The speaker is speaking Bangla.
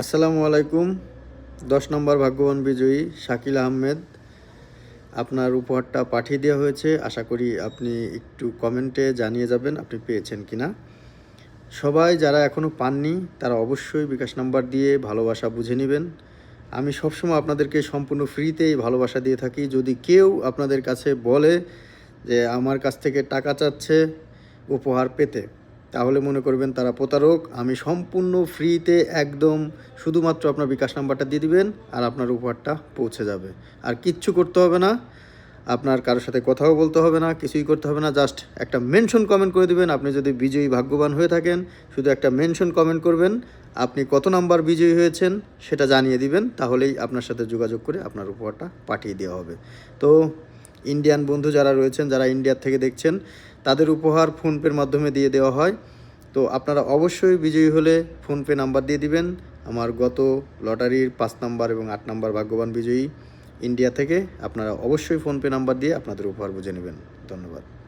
আসসালামু আলাইকুম। দশ নম্বর ভাগ্যবান বিজয়ী শাকিল আহমেদ, আপনার উপহারটা পাঠিয়ে দেওয়া হয়েছে। আশা করি আপনি একটু কমেন্টে জানিয়ে যাবেন আপনি পেয়েছেন কি না সবাই যারা এখনও পাননি, তারা অবশ্যই বিকাশ নাম্বার দিয়ে ভালোবাসা বুঝে নেবেন। আমি সবসময় আপনাদেরকে সম্পূর্ণ ফ্রিতেই ভালোবাসা দিয়ে থাকি। যদি কেউ আপনাদের কাছে বলে যে আমার কাছ থেকে টাকা চাচ্ছে উপহার পেতে তাহলে মনে করবেন তারা প্রতারক। আমি সম্পূর্ণ ফ্রিতে একদম শুধুমাত্র আপনার বিকাশ নাম্বারটা দিয়ে দিবেন আর আপনার উপহারটা পৌঁছে যাবে। আর কিচ্ছু করতে হবে না। আপনার কারোর সাথে কথাও বলতে হবে না, কিছুই করতে হবে না। জাস্ট একটা মেনশন কমেন্ট করে দিবেন। আপনি যদি বিজয়ী, ভাগ্যবান হয়ে থাকেন, শুধু একটা মেনশন কমেন্ট করবেন। আপনি কত নাম্বার বিজয়ী হয়েছেন সেটা জানিয়ে দিবেন। তাহলেই আপনার সাথে যোগাযোগ করে আপনার উপহারটা পাঠিয়ে দেওয়া হবে। তো ইন্ডিয়ান বন্ধু যারা রয়েছেন, যারা ইন্ডিয়ার থেকে দেখছেন তাদের উপহার ফোনপের মাধ্যমে দিয়ে দেওয়া হয়। তো আপনারা অবশ্যই বিজয়ী হলে ফোনপে নাম্বার দিয়ে দিবেন। আমার গত লটারির পাঁচ নাম্বার এবং আট নাম্বার ভাগ্যবান বিজয়ী ইন্ডিয়া থেকে আপনারা অবশ্যই ফোনপে নাম্বার দিয়ে আপনাদের উপহার বুঝে নেবেন। ধন্যবাদ।